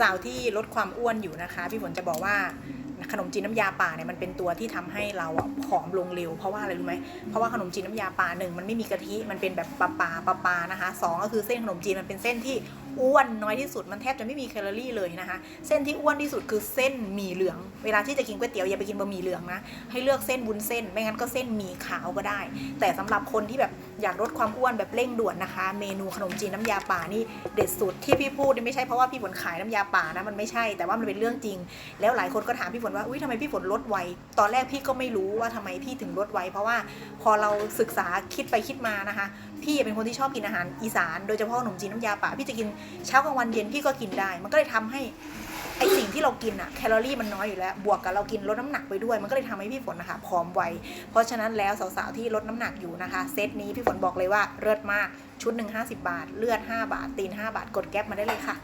สาวๆที่ลดความอ้วนอยู่นะคะ พี่ฝนจะบอกว่า ขนมจีนน้ำยาป่าเนี่ยมันเป็นตัวที่ทำให้เราอะผอมลงเร็ว เพราะว่าอะไรรู้ไหมเพราะว่าขนมจีนน้ำยาป่าหนึ่งมันไม่มีกะทิมันเป็นแบบปลาปลาปลาปลานะคะสองก็คือเส้นขนมจีนมันเป็นเส้นที่อ้วนน้อยที่สุดมันแทบจะไม่มีแคลอรี่เลยนะคะ เส้นที่อ้วนที่สุดคือเส้นหมี่เหลือง เวลาที่จะกินก๋วยเตี๋ยวอย่าไปกินบะหมี่เหลืองนะให้เลือกเส้นบุญเส้นไม่งั้นก็เส้นหมี่ขาวก็ได้ แต่สำหรับคนที่แบบอยากลดความอ้วนแบบเร่งด่วนนะคะ เมนูขนมจีนน้ำยาป่านี่เด็ดสุดที่พี่พูดนี่ไม่ใช่เพราะว่าพี่ฝนขายน้ำยาป่านะมันไม่ใช่แต่ว่ามันเป็นเรื่องจริง แล้วหลายคนก็ถามพี่ฝนว่าอุ้ยทำไมพี่ฝนลดไวตอนแรกพี่ก็ไม่รู้ว่าทำไมพี่ถึงลดไวเพราะว่าพอเราศึกษาคิดไปคิดมานะคะ พี่เป็นคนที่ชอบกินอาหารอีสาน โดยเฉพาะขนมจีนน้ำยาป่าพี่จะกินเช้ากลางวันเย็นพี่ก็กินได้ มันก็เลยทำให้ไอสิ่งที่เรากินอะแคลอรี่มันน้อยอยู่แล้ว บวกกับเรากินลดน้ำหนักไปด้วย มันก็เลยทำให้พี่ฝนนะคะผอมไว เพราะฉะนั้นแล้วสาวๆที่ลดน้ำหนักอยู่นะคะ เซตนี้พี่ฝนบอกเลยว่าเลิศมากชุดหนึ่ง50บาท เลือด5บาท ตีน5บาท กดแก๊ปมาได้เลยค่ะ